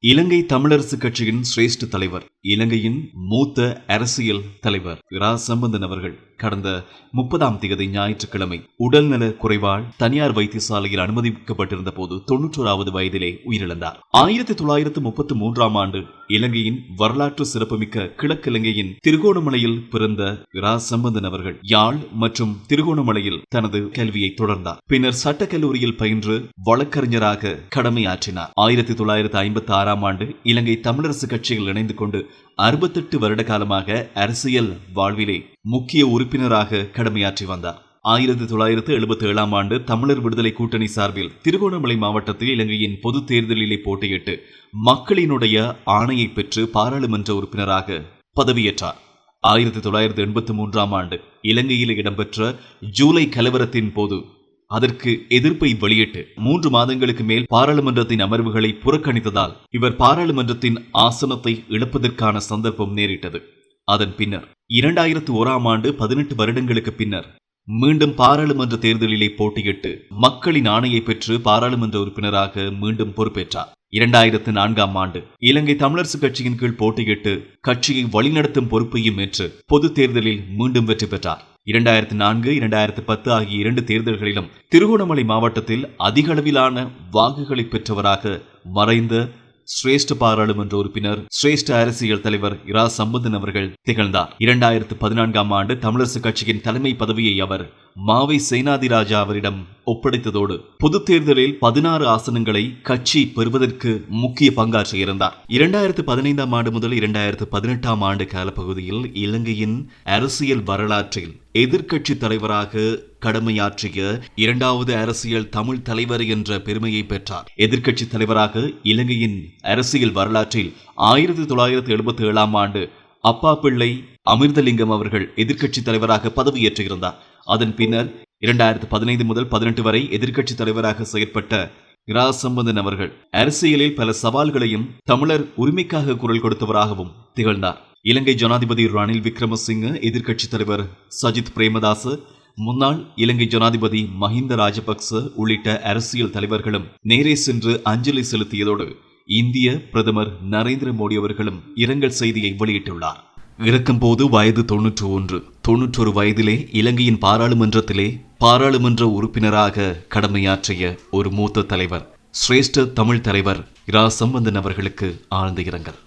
இலங்கை தமிழரசு கட்சியின் சிரேஷ்ட தலைவர் இலங்கையின் மூத்த அரசியல் தலைவர் இரா. சம்பந்தன் அவர்கள் கடந்த முப்பதாம் தேதி ஞாயிற்றுக்கிழமை உடல்நல குறைவால் தனியார் வைத்தியசாலையில் அனுமதிக்கப்பட்டிருந்த போது தொன்னூற்றோராவது வயதிலே உயிரிழந்தார். ஆயிரத்தி தொள்ளாயிரத்து முப்பத்தி மூன்றாம் ஆண்டு இலங்கையின் வரலாற்று சிறப்புமிக்க கிழக்கிலங்கையின் திருகோணமலையில் பிறந்த இரா சம்பந்தன் அவர்கள் யாழ் மற்றும் திருகோணமலையில் தனது கல்வியை தொடர்ந்தார். பின்னர் சட்டக்கல்லூரியில் பயின்று வழக்கறிஞராக கடமையாற்றினார். ஆயிரத்தி தொள்ளாயிரத்தி ஐம்பத்தி ஆறாம் ஆண்டு இலங்கை தமிழரசு கட்சியில் இணைந்து கொண்டு அறுபத்தெட்டு வருட காலமாக அரசியல் வாழ்விலே முக்கிய உறுப்பினராக கடமையாற்றி வந்தார். ஆயிரத்தி தொள்ளாயிரத்து எழுபத்தி ஏழாம் ஆண்டு தமிழர் விடுதலை கூட்டணி சார்பில் திருகோணமலை மாவட்டத்தில் இலங்கையின் பொது தேர்தலிலே போட்டியிட்டு மக்களினுடைய ஆணையை பெற்று பாராளுமன்ற உறுப்பினராக பதவியேற்றார். ஆயிரத்தி தொள்ளாயிரத்தி எண்பத்தி மூன்றாம் ஆண்டு இலங்கையில் இடம்பெற்ற ஜூலை கலவரத்தின் போது அதற்கு எதிர்ப்பை வெளியிட்டு மூன்று மாதங்களுக்கு மேல் பாராளுமன்றத்தின் அமர்வுகளை புறக்கணித்ததால் இவர் பாராளுமன்றத்தின் ஆசனத்தை இழப்பதற்கான சந்தர்ப்பம் நேரிட்டது. அதன் பின்னர் இரண்டாயிரத்து ஓராம் ஆண்டு பதினெட்டு வருடங்களுக்கு பின்னர் மீண்டும் பாராளுமன்ற தேர்தலிலே போட்டியிட்டு மக்களின் ஆணையை பெற்று பாராளுமன்ற உறுப்பினராக மீண்டும் பொறுப்பேற்றார். இரண்டாயிரத்து நான்காம் ஆண்டு இலங்கை தமிழரசு கட்சியின் கீழ் போட்டியிட்டு கட்சியை வழிநடத்தும் பொறுப்பையும் ஏற்று பொது தேர்தலில் மீண்டும் வெற்றி பெற்றார். இரண்டாயிரத்தி நான்கு இரண்டாயிரத்தி பத்து ஆகிய இரண்டு தேர்தல்களிலும் திருகோணமலை மாவட்டத்தில் அதிக அளவிலான வாக்குகளை பெற்றவராக மறைந்த சிரேஷ்ட பாராளுமன்ற உறுப்பினர் சிரேஷ்ட அரசியல் தலைவர் இரா. சம்பந்தன் அவர்கள் திகழ்ந்தார். இரண்டாயிரத்து பதினான்காம் ஆண்டு தமிழரசு கட்சியின் தலைமை பதவியை அவர் மாவை சேனாதிராஜா அவரிடம் ஒப்படைத்ததோடு பொது தேர்தலில் பதினாறு ஆசனங்களை கட்சி பெறுவதற்கு முக்கிய பங்காற்றி இருந்தார். இரண்டாயிரத்து பதினைந்தாம் ஆண்டு முதல் இரண்டாயிரத்து பதினெட்டாம் ஆண்டு காலப்பகுதியில் இலங்கையின் அரசியல் வரலாற்றில் எதிர்க்கட்சி தலைவராக கடமையாற்றிய இரண்டாவது அரசியல் தமிழ் தலைவர் என்ற பெருமையை பெற்றார். எதிர்க்கட்சி தலைவராக இலங்கையின் அரசியல் வரலாற்றில் ஆயிரத்தி தொள்ளாயிரத்தி எழுபத்தி ஏழாம் ஆண்டு அப்பா பிள்ளை அமிர்தலிங்கம் அவர்கள் எதிர்க்கட்சி தலைவராக பதவியேற்றிருந்தார். அதன் பின்னர் இரண்டாயிரத்து பதினைந்து முதல் பதினெட்டு வரை எதிர்க்கட்சி தலைவராக செயற்பட்ட இரா சம்பந்தன் அவர்கள் அரசியலில் பல சவால்களையும் தமிழர் உரிமைக்காக குரல் கொடுத்தவராகவும் திகழ்ந்தார். இலங்கை ஜனாதிபதி ரணில் விக்ரமசிங்க எதிர்க்கட்சி தலைவர் சஜித் பிரேமதாச முன்னாள் இலங்கை ஜனாதிபதி மஹிந்த ராஜபக்ச உள்ளிட்ட அரசியல் தலைவர்களும் நேரே சென்று அஞ்சலி செலுத்தியதோடு இந்திய பிரதமர் நரேந்திர மோடி அவர்களும் இரங்கல் செய்தியை வெளியிட்டுள்ளார். இறக்கும்போது வயது தொன்னூற்று ஒன்று. தொன்னூற்றொரு வயதிலே இலங்கையின் பாராளுமன்றத்திலே பாராளுமன்ற உறுப்பினராக கடமையாற்றிய ஒரு மூத்த தலைவர் சிரேஷ்ட தமிழ் தலைவர் இரா சம்பந்தன் அவர்களுக்கு ஆழ்ந்த இரங்கல்.